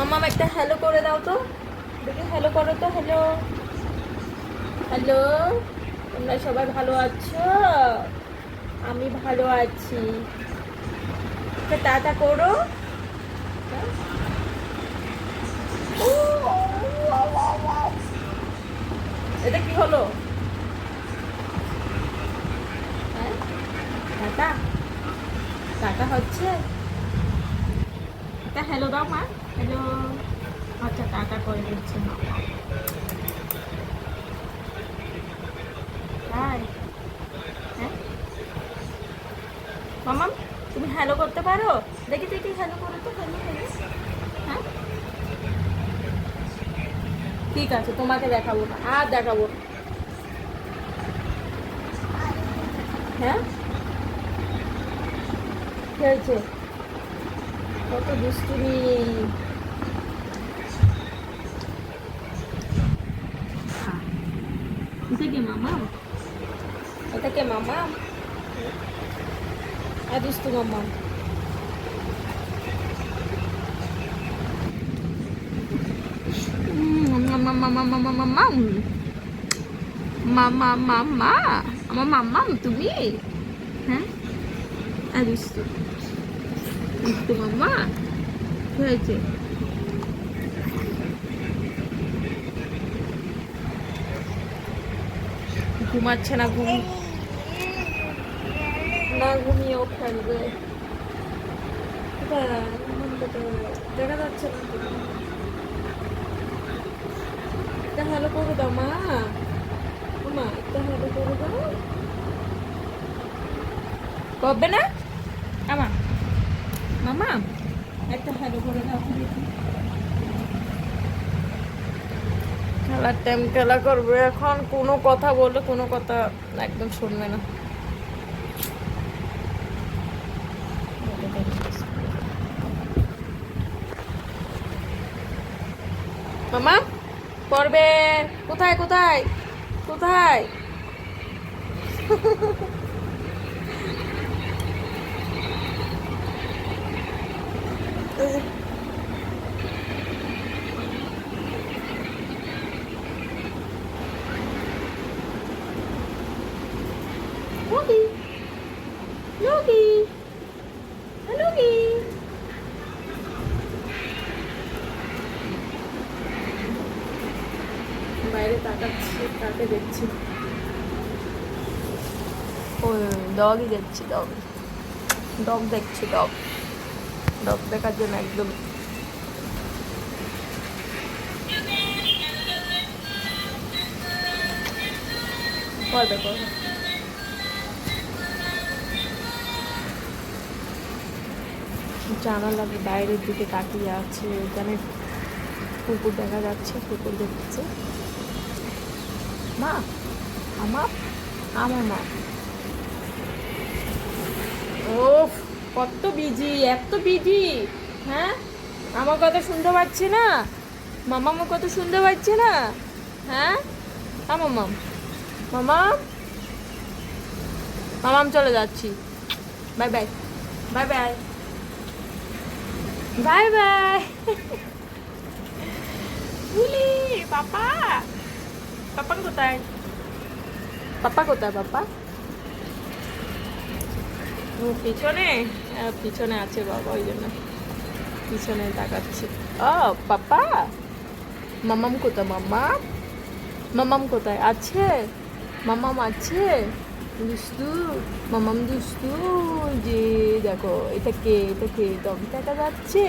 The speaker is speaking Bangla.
মামাম একটা হ্যালো করে দাও তো। দেখি হ্যালো করো তো হ্যালো হ্যালো তোমরা সবাই ভালো আছো? আমি ভালো আছি। টাটা করো। এটা কি হলো? হ্যাঁ? টাটা? টাটা হচ্ছে? তা হ্যালো দাও মা। হ্যালো আচ্ছা টাটা করে দিচ্ছে মা। তাই হ্যাঁ? মামাম তুমি হ্যালো করতে পারো? দেখি দেখি হ্যালো করো তো হ্যালো হ্যালো হ্যাঁ? ঠিক আছে, তোমাকে দেখাবো আর দেখাবো হ্যাঁ? হয়েছে। কত দুষ্টুমি। এটা মামা? এটা কে মামা? আর দুষ্টু মামা। মামা মামা মামা মামা মামা মামা আমার মাম্মাম তুমি? হ্যাঁ? আর দুষ্টু। দুষ্টু মামা হয়েছে। ঘুমাচ্ছে না ঘুম? না ঘুমিয়েও খেলবে কোথায়? দেখা যাচ্ছে না। একটা হ্যালো করে দাও মা। মা একটা হ্যালো করে দাও। করবে না? আমা মামা, একটা হ্যালো করে খেলার টাইম খেলা করবে এখন, কোনো কথা বললে কোনো কথা একদম শুনবে না। মামা, পড়বে। কোথায় কোথায়? কোথায় Logi. Logi. Logi. বাইরে তাকাচ্ছি কাকে দেখছি। ওই ডগই দেখছি ডগ ডগ দেখছি ডগ ডগ দেখার জন্য একদম। করবে করবে জানালার বাইরের দিকে তাকিয়ে আছে। ওখানে কুকুর দেখা যাচ্ছে, কুকুর দেখছে। মা, আমার আমার মা। ও কত বিজি, এত বিজি। হ্যাঁ? আমার কথা শুনতে পাচ্ছে না। মামা আমার কথা শুনতে পাচ্ছে না। হ্যাঁ? হ্যাঁ মামাম। মামাম মামাম, চলে যাচ্ছি। Bye bye. Bye bye. Bye bye বুলি পাপা পাপা কোথায় পাপা কোথায় পাপা ও পিছনে পিছনে আছে বাবা ওই জন্য পিছনে তাকাচ্ছি ও পাপা মামাম কোথায় মামা মামাম কোথায় আছে মামাম আছে দুস্তু মামাম দুস্তু যে দেখো এটা কে এটা কে দম দেখা যাচ্ছে।